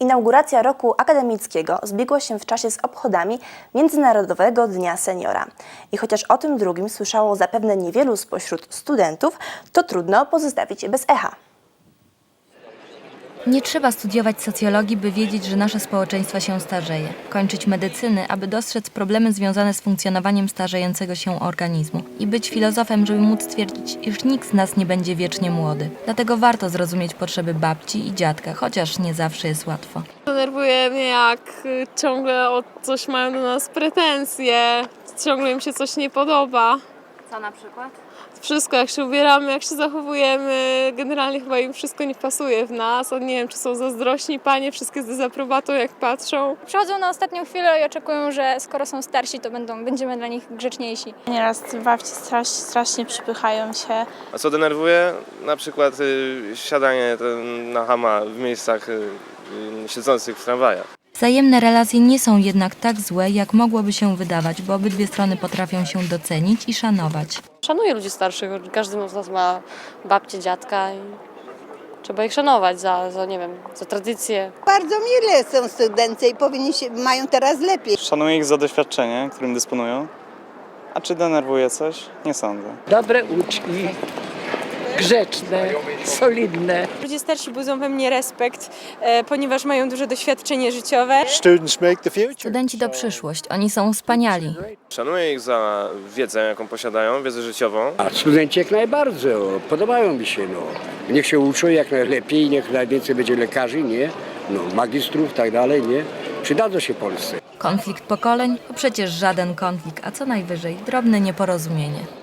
Inauguracja roku akademickiego zbiegła się w czasie z obchodami Międzynarodowego Dnia Seniora. I chociaż o tym drugim słyszało zapewne niewielu spośród studentów, to trudno pozostawić bez echa. Nie trzeba studiować socjologii, by wiedzieć, że nasze społeczeństwo się starzeje. Kończyć medycyny, aby dostrzec problemy związane z funkcjonowaniem starzejącego się organizmu. I być filozofem, żeby móc stwierdzić, iż nikt z nas nie będzie wiecznie młody. Dlatego warto zrozumieć potrzeby babci i dziadka, chociaż nie zawsze jest łatwo. Denerwuje mnie, jak y, ciągle o coś mają do nas pretensje, ciągle im się coś nie podoba. Co na przykład? Wszystko, jak się ubieramy, jak się zachowujemy, generalnie chyba im wszystko nie pasuje w nas. Nie wiem, czy są zazdrośni panie, wszystkie z dezaprobatą, jak patrzą. Przychodzą na ostatnią chwilę i oczekują, że skoro są starsi, to będą, będziemy dla nich grzeczniejsi. Nieraz babci strasz, strasznie przypychają się. A co denerwuje? Na przykład y, siadanie ten, na hama w miejscach y, y, siedzących w tramwajach. Wzajemne relacje nie są jednak tak złe, jak mogłoby się wydawać, bo obydwie strony potrafią się docenić i szanować. Szanuję ludzi starszych, każdy z nas ma babcię, dziadka i trzeba ich szanować za, za nie wiem, za tradycje. Bardzo mile są studenci i powinni się, mają teraz lepiej. Szanuję ich za doświadczenie, którym dysponują. A czy denerwuje coś? Nie sądzę. dobre uczki, grzeczne, solidne. Ludzie starsi budzą we mnie respekt, e, ponieważ mają duże doświadczenie życiowe. Studenci to przyszłość, oni są wspaniali. Szanuję ich za wiedzę, jaką posiadają, wiedzę życiową. A studenci jak najbardziej, podobają mi się. No. Niech się uczą jak najlepiej, niech najwięcej będzie lekarzy, nie? No, magistrów, tak dalej, nie? Przydadzą się Polsce. Konflikt pokoleń to przecież żaden konflikt, a co najwyżej drobne nieporozumienie.